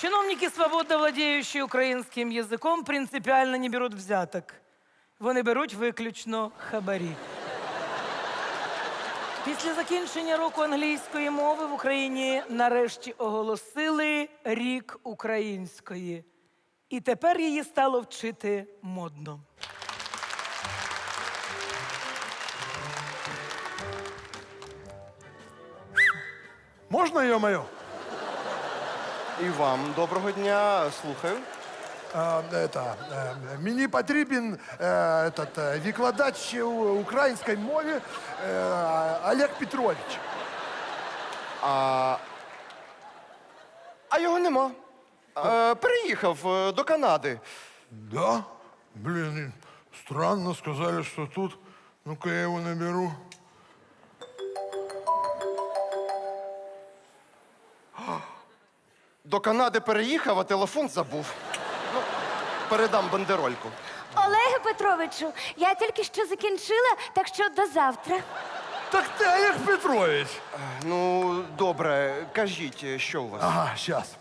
Чиновники, свободно владеющие українським язиком, принципіально не беруть взяток. Вони беруть виключно хабарі. Після закінчення року англійської мови в Україні нарешті оголосили рік української. І тепер її стало вчити модно. Можна, ё-моё? І вам доброго дня, слухаю. А, это, е, мені потрібен е, этот, е, викладач у- української мови е, Олег Петрович. А, а його нема. Е, переїхав е, до Канади. Да? Блин, странно сказали, что тут. Ну-ка я его наберу. До Канади переїхав, а телефон забув. Ну, передам бандерольку. Олеге Петровичу, я тільки що закінчила, так що до завтра. Так ты Олег Петрович. Ну, добре, кажіть, що у вас? Ага, сейчас.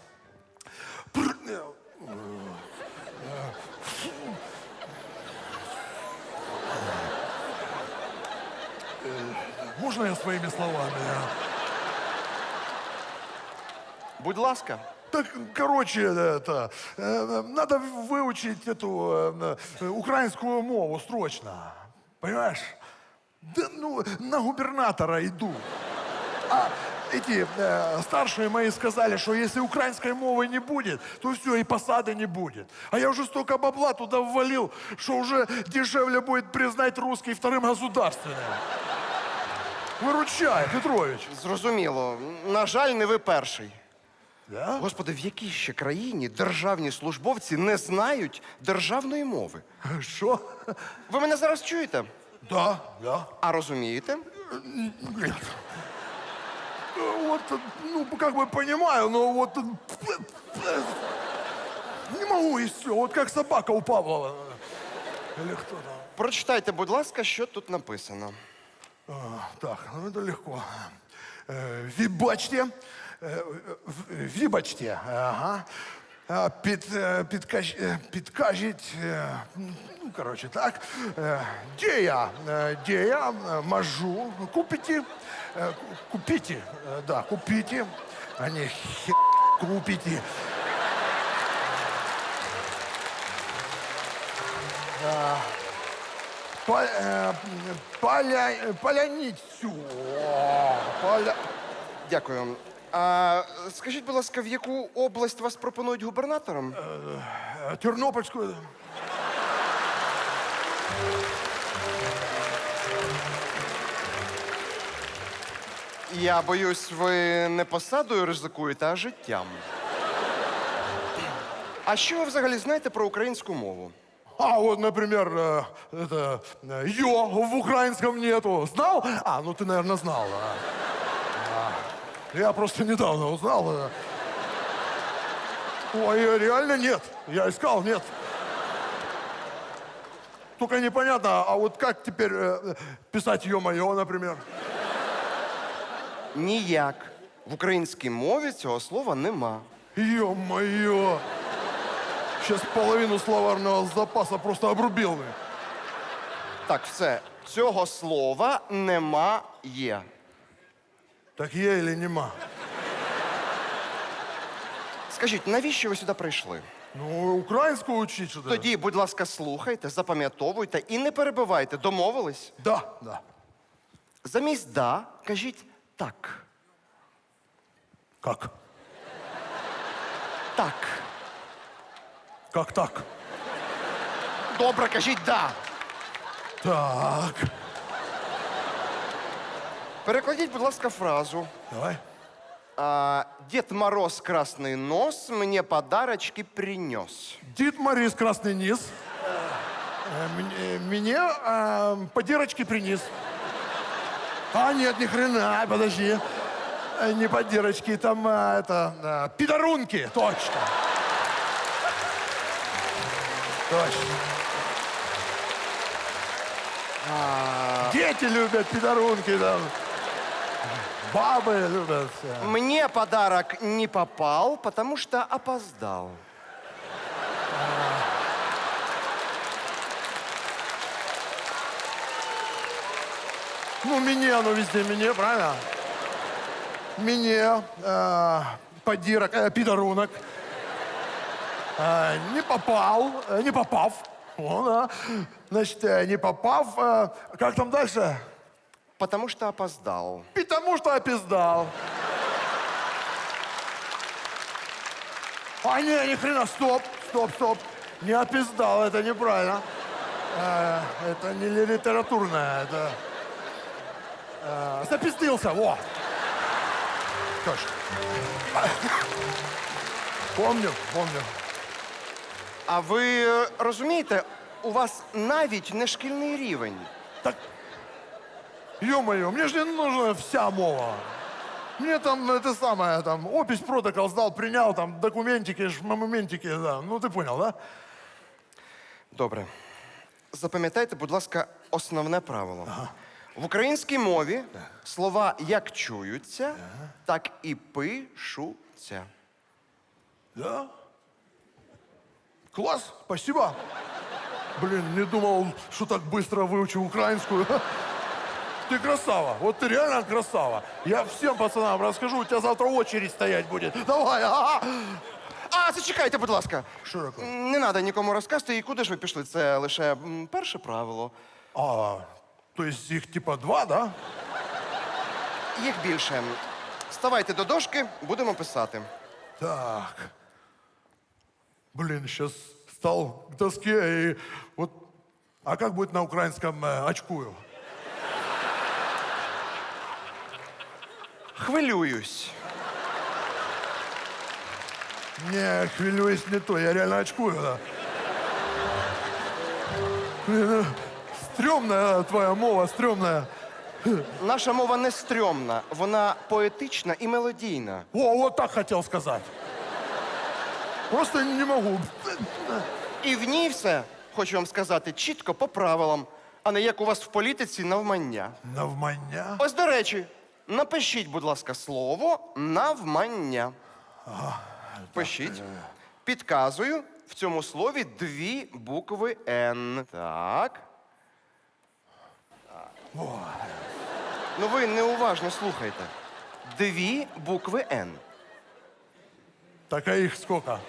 Можно я своими словами? а? Будь ласка. Так, короче, это, э, надо выучить эту э, украинскую мову срочно. Понимаешь? Да, ну, на губернатора иду. А эти э, старшие мои сказали, что если украинской мовы не будет, то все, и посады не будет. А я уже столько бабла туда ввалил, что уже дешевле будет признать русский вторым государственным. Выручай, Петрович. Зрозуміло. На жаль, не ви перший. Да? Господи, в якій ще країні державні службовці не знають державної мови? Что? Ви мене зараз чуєте? Да, да. А розумієте? Нет. Вот, ну, как бы понимаю, но вот не могу и все. Вот как собака у Павлова. Или кто там? Прочитайте, будь ласка, що тут написано. А, так, ну это легко. Э, Вибачте. Э, в- Вибачте. Ага. А, Під, е, підкаж, е, підкажіть, е, ну, коротше, так. Е, Де я? Е, Де я е, можу купити, е, ку- купити, е, да, купити, а не хе купити. А, Е, Поля, поляницю. Поля... Дякую. А скажіть, будь ласка, в яку область вас пропонують губернатором? Е, Тернопільську. Я боюсь, ви не посадою ризикуєте, а життям. А що ви взагалі знаєте про українську мову? А вот, например, э, это э, ё в украинском нету. Знал? А, ну ты, наверное, знал. а. А, Я просто недавно узнал. э. Ой, э, реально нет. Я искал, нет. Только непонятно, а вот как теперь э, писать ё-моё, например? Ніяк. В українській мові цього слова нема. Ё-моё! Сейчас половину словарного запаса просто обрубил. Так, все. Цього слова немає. Так є или нема? Скажіть, навіщо ви сюди прийшли? Ну, українську учить що Тоді, будь ласка, слухайте, запам'ятовуйте і не перебивайте. Домовились? Да, да. Замість да, кажіть так. Как? Так. Как так? Добре, кажіть да. Так. Перекладіть, будь ласка, фразу. Давай. А, Дед Мороз красный нос мне подарочки принес. Дід Морис Красный Низ э, мне- мне э, по дырочке принес. А нет, ни хрена, подожди. Э, Не по дырочке, там э, это, э, пидорунки, точно. Точно. Дети любят пидорунки там. бабы любят. э. Мне подарок не попал, потому что опоздал. Ну, мне, ну, везде мне, правильно? Мне, э, подирок, э, пидорунок. Э, не попал, э, не попав. О, да. Значит, э, не попав. э, как там дальше? Потому что опоздал. Потому что опиздал. А не, ни хрена, стоп, стоп, стоп. Не опиздал, это неправильно. Э, это не ли- литературное, это... э, запиздился, во. Точно. Помню, помню. А ви е, розумієте, у вас навіть не шкільний рівень. Так, ё-моё, мне же не нужна вся мова. Мне там это самое, там, опись протокол сдал, принял, там, документики, ж, моментики, да. Ну, ты понял, да? Добре. Запам'ятайте, будь ласка, основне правило. В українській мові слова як чуються, так і пишуться. Да? Класс, спасибо. Блин, не думал, что так быстро выучу украинскую. Ты красава, вот ты реально красава. Я всем пацанам расскажу, у тебя завтра очередь стоять будет. Давай, ага. А, зачекайте, будь ласка. Що таке? Не треба нікому розказувати, і куди ж ви пішли? Це лише м, перше правило. А, то есть их типа два, да? Їх більше. Ставайте до дошки, будемо писати. Так. Блин, сейчас стал к доске и вот... А как будет на украинском э, очкую? Хвилююсь. Не, хвилююсь не то, я реально очкую, да. Блин, стрёмная твоя мова, стрёмная. Наша мова не стрьомна, вона поетична і мелодійна. О, вот так хотел сказать. Просто не могу. І в ній все, хочу вам сказати, чітко по правилам, а не як у вас в політиці навмання. Навмання. Ось до речі, напишіть, будь ласка, слово навмання. Пишіть. Підказую в цьому слові дві букви Н. Так. Ну ви неуважно слухайте. Дві букви Н. Так а их сколько?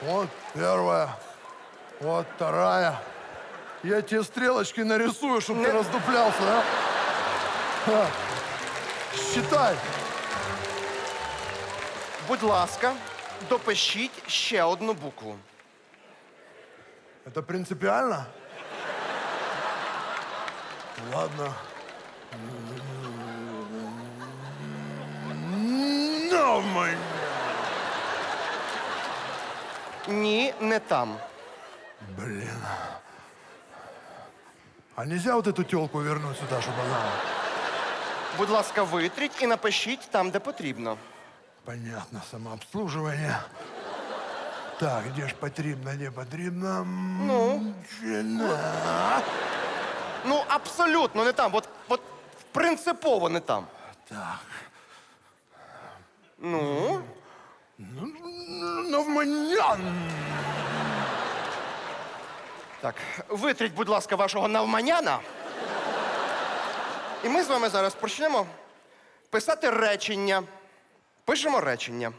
Вот первая, вот вторая. Я тебе стрелочки нарисую, чтобы ты раздуплялся? Ха. Считай. Будь ласка, допишіть ще одну букву. Это принципиально? Ладно. Навмання. Ні, не там. Блин. А нельзя вот эту телку вернуть сюда, чтобы она... Будь ласка, витріть і напишіть там, де потрібно. Понятно, самообслуживание. Так, где ж потрібно, не потрібно? Ну? Чина. Ну, абсолютно не там. От, от принципово не там. Так. Ну, Навманян. так, витріть, будь ласка, вашого навманяна. І ми з вами зараз почнемо писати речення. Пишемо речення.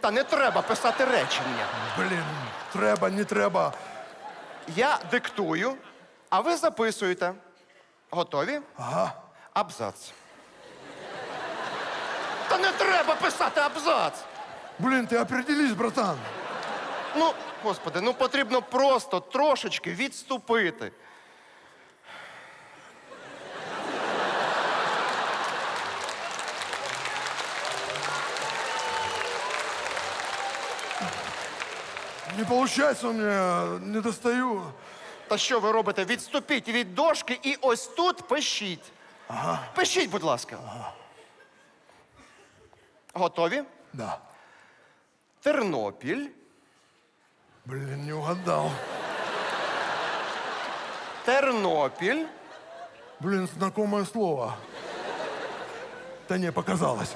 Та не треба писати речення. Блін, треба, не треба. Я диктую, а ви записуєте. Готові? Ага. Абзац. Та не треба писати абзац. Блін, ти определись, братан. Ну, господи, ну потрібно просто трошечки відступити. Не получается у меня, не достаю. Та що ви робите? Відступіть від дошки і ось тут пишіть. Пишіть, будь ласка. Готові? Да. Тернопіль, Блін, не угадал. Тернопіль. Блин, знакомое слово. Да не, показалось.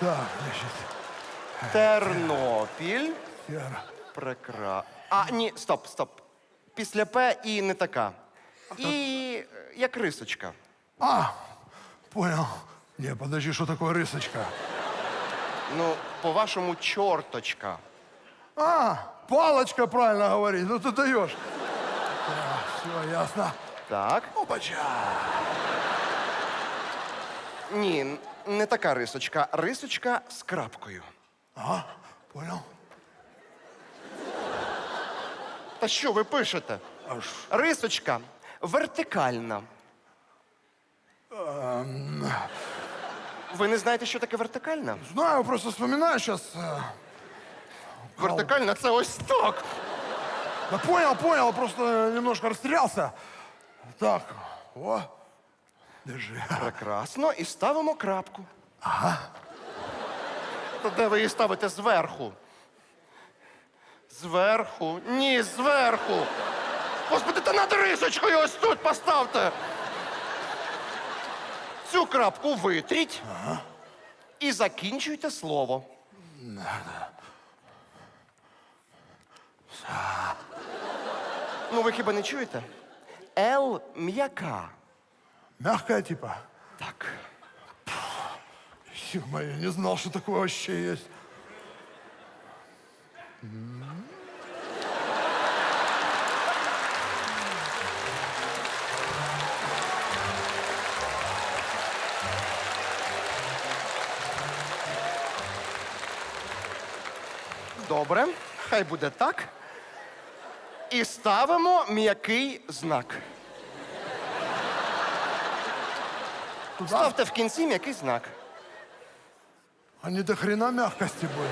Так, значит, Тернопіль. Яра. Прекра. А, ні, стоп, стоп. Після П і не така. І е, як рисочка. А, понял. Не, подожди, что такое рысочка? Ну, по-вашому, чорточка. А, палочка правильно говорит. Ну ты даешь. все, ясно. Так. Опача. Ні, не така рисочка. Рисочка з крапкою. Ага, понял. Та що ви пишете? Аж Рисочка вертикальна. Ви не знаєте, що таке вертикальна? знаю, просто вспоминаю сейчас. Вертикальна це ось так. Да понял, понял, просто немножко растерялся. Так, о, держи. Прекрасно. І ставимо крапку. Ага. То де ви її ставите зверху? Зверху? Ні, зверху. Господи, та над рисочкою ось тут поставте. Цю крапку витріть і закінчуйте слово. Ну, ви хіба не чуєте? Л м'яка. Мягкая типа. Так. Ё-моё, не знал, что такое вообще есть. Добре, хай буде так. І ставимо м'який знак. Туда? Ставте в кінці м'який знак. А не до хрена мягкости будет.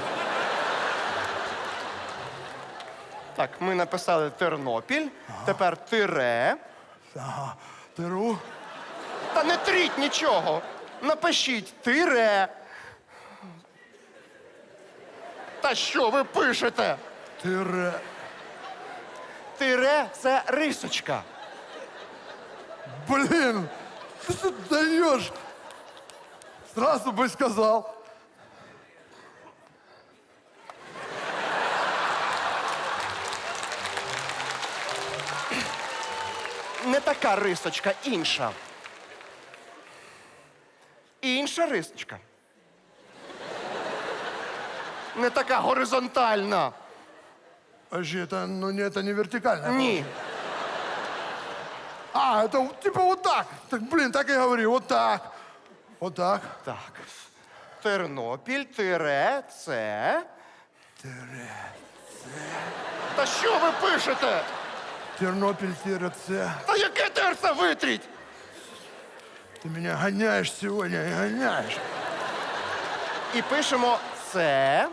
Так, ми написали Тернопіль, тепер тире. Ага, тыру. Та не тріть нічого. Напишіть тире. Та що ви пишете? Тыре. Тире це рисочка. Блин, ты что даешь? Сразу бы сказал. Не така рисочка, інша. Інша рисочка. Не така горизонтальна. Подожди, это, ну, не, это не вертикально. Ні. А, это вот типа вот так. Так, блин, так и говори, вот так. Вот так. Так. Тернопіль, тире, це. Тире. Та що ви пишете? Тернопіль, тире, це. Та яке терце витріть? Ты меня гоняешь сегодня, гоняешь. І пишемо це.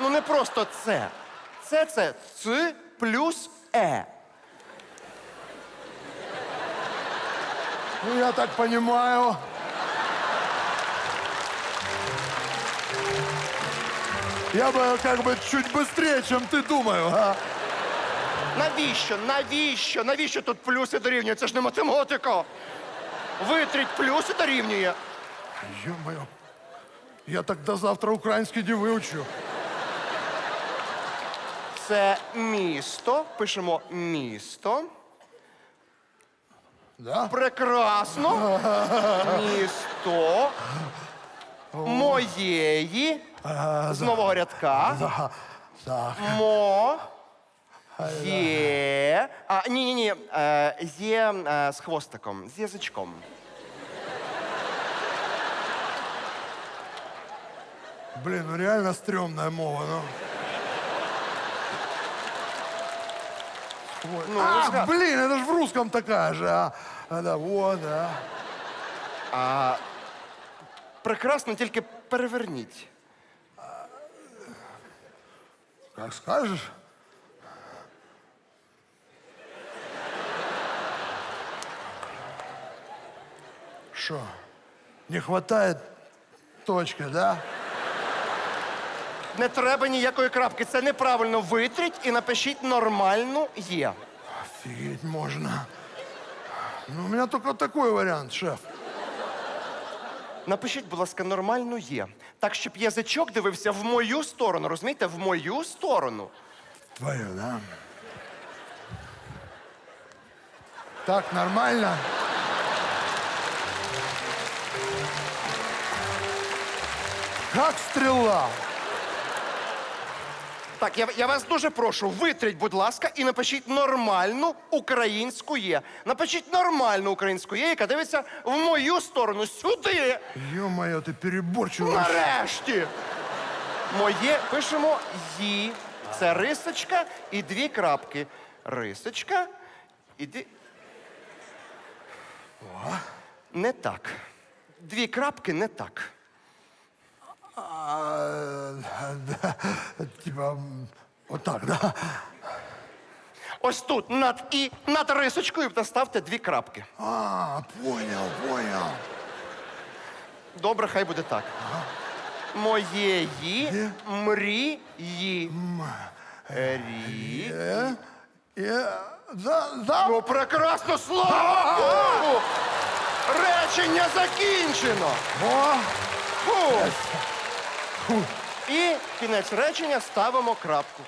Ну не просто це. Це це ц плюс е. Ну, я так понимаю. Я бы как бы чуть быстрее, чем ты думаю, а? Навіщо? Навіщо? Навіщо тут плюси дорівнює? Це ж не математика. Витріть плюси дорівнює. Ё-моё. Я так до завтра український не вивчу. Це місто. Пишемо місто. Да? Прекрасно. Місто моєї з нового рядка. Так. Мо. Є. А, ні, ні, ні. Е, є е, з хвостиком, з язичком. Блин, ну реально стрёмная мова, ну. Ой. Ну, а, ска- блин, это же в русском такая же, а. А, да, вот, да. Прекрасно, тільки переверніть. Как скажешь. Что, не хватает точки, да? Не треба ніякої крапки. Це неправильно. Витріть і напишіть нормальну є. Офигеть можно. Ну, у меня только такой вариант, шеф. Напишіть, будь ласка, нормальну є. Так, щоб язичок дивився в мою сторону, розумієте? В мою сторону. Твою, да? Так, нормально? Как стрела. Так, я, я вас дуже прошу, витріть, будь ласка, і напишіть нормальну українську є. Напишіть нормальну українську є, яка дивиться в мою сторону, сюди. Ё-моё, ты переборчивый. Нарешті. Моє пишемо «ї». Це рисочка і дві крапки. Рисочка і дві. Не так. Дві крапки не так. А, типа, м, вот так, да? Ось тут над і над рисочкою поставте дві крапки. А, понял, понял. Добре, хай буде так. Моєї мрії. Рі. Ну, прекрасно, слава Богу! Речення закінчено. О, Фу. І кінець речення ставимо крапку.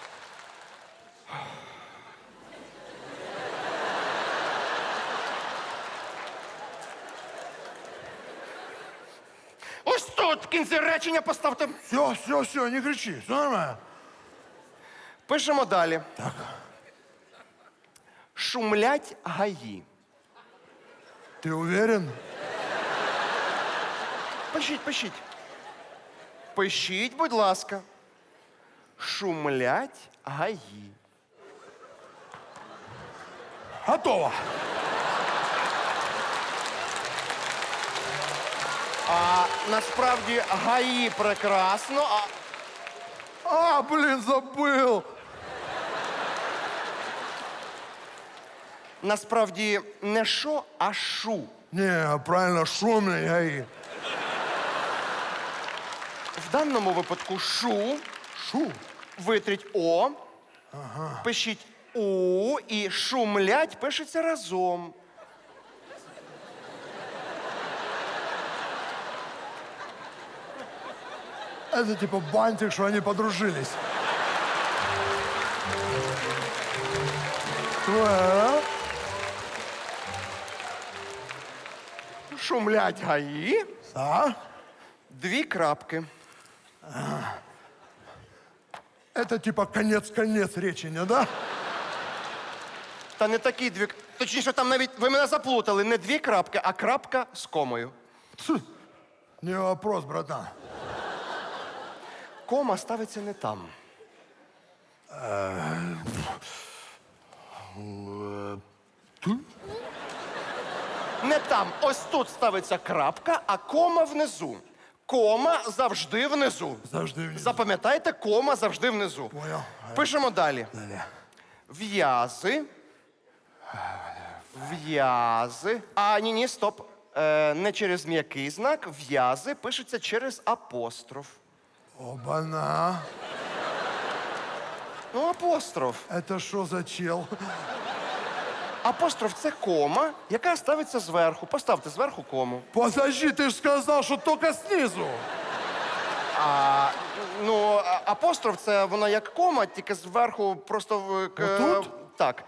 Ось тут в кінці речення поставте. все, все, все, не кричи, все нормально. Пишемо далі. Так. Шумлять гаї. Ты уверен? Пишіть, пишіть. Пишіть, будь ласка. Шумлять гаї. Готово. А насправді гаї прекрасно, а А, блин, забыл. насправді не шо, а шу. Не, правильно, шумный гаи. Даному випадку шу, Шу. витріть О, пишіть У і шумлять пишеться разом. Это типа бантик, что они подружились. Шумлять гаї. А? Дві крапки. Это типа конец-конец речения, да? Та не такі дві. Точніше, там навіть ви мене заплутали. Не дві крапки, а крапка з комою. Тьфу. Не вопрос, братан. Кома ставиться не там. Не там. Ось тут ставиться крапка, а кома внизу. Кома завжди внизу. Завжди внизу. Запам'ятайте, кома завжди внизу. Понял. Пишемо далі. Далі. В'язи. В'язи. А, ні, ні, стоп. Е, не через м'який знак. В'язи пишеться через апостроф. Оба-на. Ну, апостроф. Это что за чел? Апостроф це кома, яка ставиться зверху. Поставте зверху кому. Подожди, ты же сказал, что только снизу. А, ну, а- апостроф це вона як кома, тільки зверху просто в к- Отут? Так.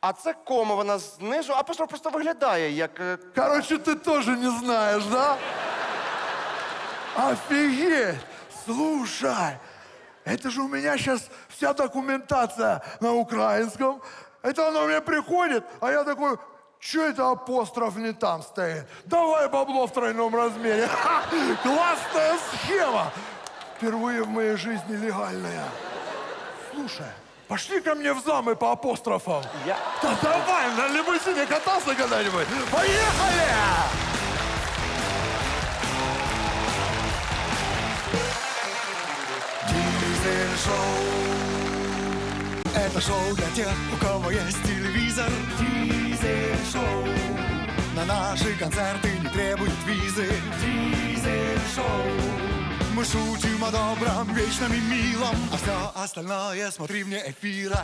А це кома, вона знизу. Апостроф просто виглядає як. е, Короче, ты тоже не знаешь, да? Офигеть! Слушай, это же у меня сейчас вся документация на украинском. Это оно мне приходит, а я такой, что это апостроф не там стоит? Давай бабло в тройном размере. Ха! Классная схема! Впервые в моей жизни легальная. Слушай, пошли ко мне в замы по апострофам. Я... Да давай, на лимузине катался когда-нибудь? Поехали! шоу. Это шоу для тех, у кого есть телевизор. Дизель шоу. На наши концерты не требуют визы. Дизель шоу. Мы шутим о добром, вечном и милом А все остальное смотри вне эфира